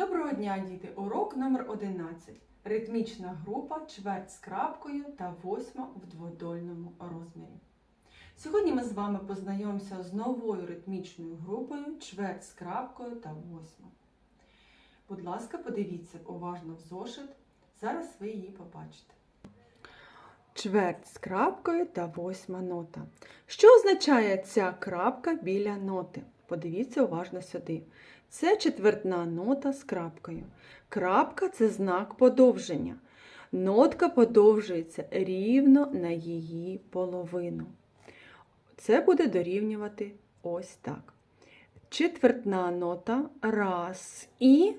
Доброго дня, діти! Урок номер 11. Ритмічна група чверть з крапкою та восьма в дводольному розмірі. Сьогодні ми з вами познайомимося з новою ритмічною групою чверть з крапкою та восьма. Будь ласка, подивіться уважно в зошит. Зараз ви її побачите. Чверть з крапкою та восьма нота. Що означає ця крапка біля ноти? Подивіться уважно сюди. Це четвертна нота з крапкою. Крапка це знак подовження. Нотка подовжується рівно на її половину. Це буде дорівнювати ось так. Четвертна нота раз і,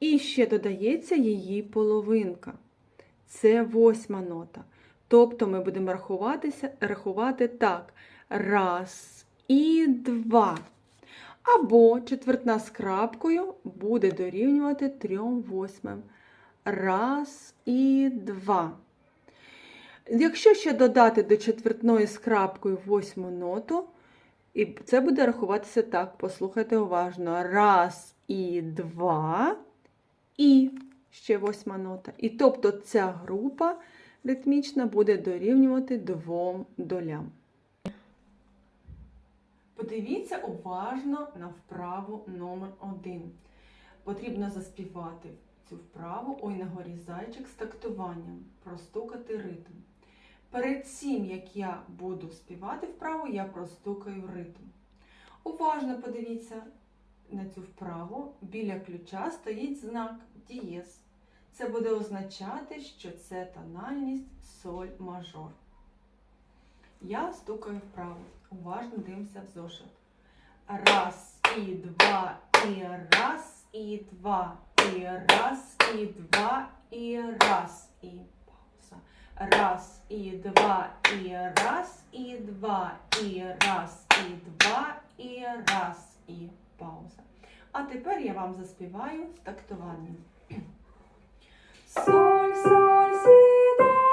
і ще додається її половинка. Це восьма нота. Тобто ми будемо рахуватися, рахувати так. Раз і два. Або четвертна з крапкою буде дорівнювати трьом восьмим. Раз і два. Якщо ще додати до четвертної з крапкою восьму ноту, і це буде рахуватися так. Послухайте уважно. Раз і два, і ще восьма нота. І тобто ця група ритмічна буде дорівнювати двом долям. Подивіться уважно на вправу номер 1 Потрібно заспівати цю вправу Ой на горі зайчик з тактуванням, простукати ритм. Перед цим, як я буду співати вправу, я простукаю ритм. Уважно подивіться на цю вправу. Біля ключа стоїть знак дієз. Це буде означати, що це тональність соль мажор. Я стукаю вправо. Уважно дивимося в зошит. Раз і два, і раз, і два, і раз, і два, і раз, і пауза. Раз, і два, і раз, і два, і раз, і два, і раз, і пауза. А тепер я вам заспіваю з тактуванням. Соль, соль, сі,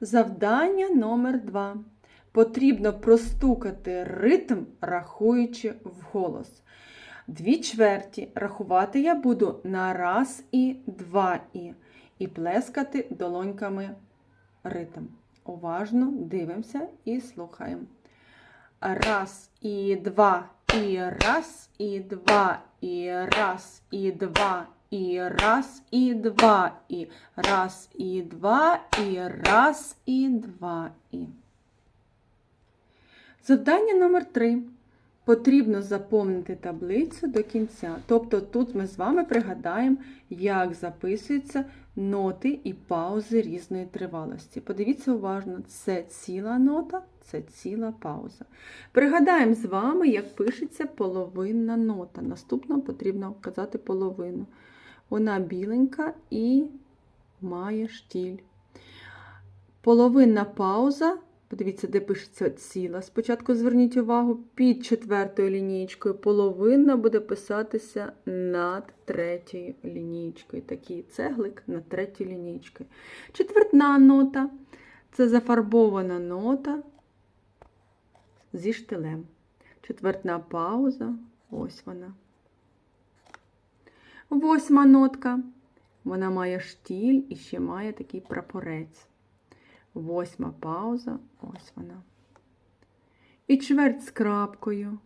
Завдання номер два. Потрібно простукати ритм, рахуючи вголос. Дві чверті рахувати я буду на раз і два і. І плескати долоньками ритм. Уважно дивимося і слухаємо. Раз і два, і раз, і два, і раз, і два, і раз, і два, і раз, і два, і раз, і два, і. Завдання номер три. Потрібно заповнити таблицю до кінця. Тобто тут ми з вами пригадаємо, як записуються ноти і паузи різної тривалості. Подивіться уважно, це ціла нота, це ціла пауза. Пригадаємо з вами, як пишеться половинна нота. Наступно потрібно вказати половину. Вона біленька і має штіль. Половинна пауза. Подивіться, де пишеться ціла. Спочатку зверніть увагу, під четвертою лінієчкою половина буде писатися над третьою лінієчкою. Такий цеглик над третьою лінієчкою. Четвертна нота це зафарбована нота зі штилем. Четвертна пауза, ось вона. Восьма нотка. Вона має штіль і ще має такий прапорець. Восьма пауза, ось вона. І чверть з крапкою.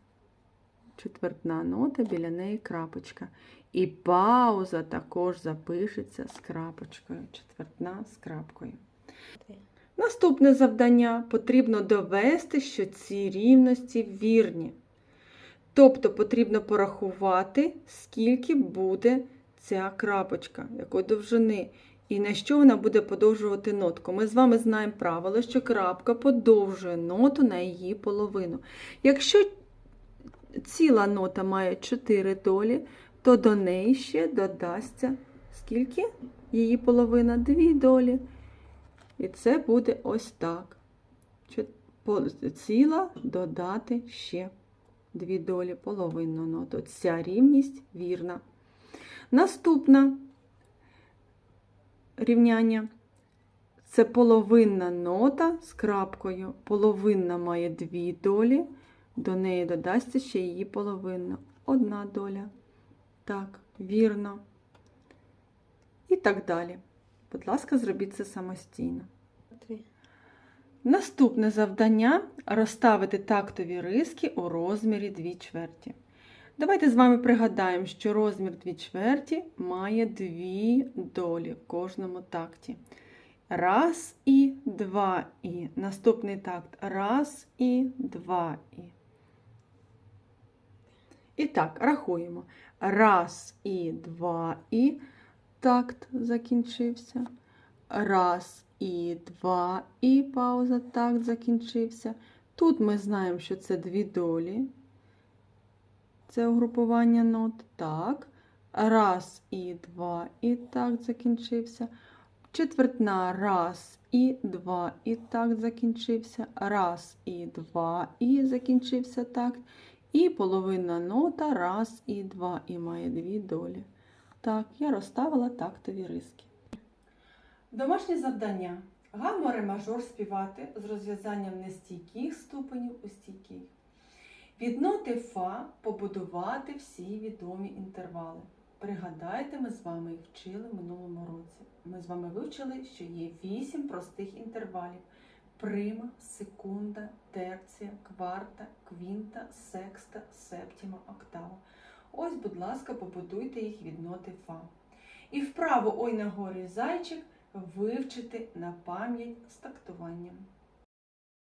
Четвертна нота, біля неї крапочка. І пауза також запишеться з крапочкою. Четвертна з крапкою. Наступне завдання потрібно довести, що ці рівності вірні. Тобто потрібно порахувати, скільки буде ця крапочка, якої довжини. І на що вона буде подовжувати нотку. Ми з вами знаємо правило, що крапка подовжує ноту на її половину. Якщо ціла нота має 4 долі, то до неї ще додасться скільки? Її половина? 2 долі. І це буде ось так. Ціла додати ще 2 долі половинну ноту. Ця рівність вірна. Наступне рівняння це половинна нота з крапкою. Половинна має дві долі, до неї додасться ще її половинна. Одна доля. Так, вірно. І так далі. Будь ласка, зробіть це самостійно. Наступне завдання розставити тактові риски у розмірі 2 чверті. Давайте з вами пригадаємо, що розмір 2 чверті має дві долі в кожному такті. Раз і два і. Наступний такт раз і два і. І так, рахуємо. Раз і два і. Такт закінчився. Раз і два і пауза. Такт закінчився. Тут ми знаємо, що це дві долі. Це угрупування нот. Так. Раз і два і такт закінчився. Четвертна раз і два і такт закінчився. Раз і два і закінчився такт. І половина нота раз і два і має дві долі. Так, я розставила тактові риски. Домашнє завдання. Гамма ре мажор співати з розв'язанням нестійких ступенів у стійких. Від ноти Фа побудувати всі відомі інтервали. Пригадайте, ми з вами їх вчили в минулому році. Ми з вами вивчили, що є вісім простих інтервалів: прима, секунда, терція, кварта, квінта, секста, септіма, октава. Ось, будь ласка, побудуйте їх від ноти Фа. І вправо ой на горі зайчик вивчити на пам'ять з тактуванням.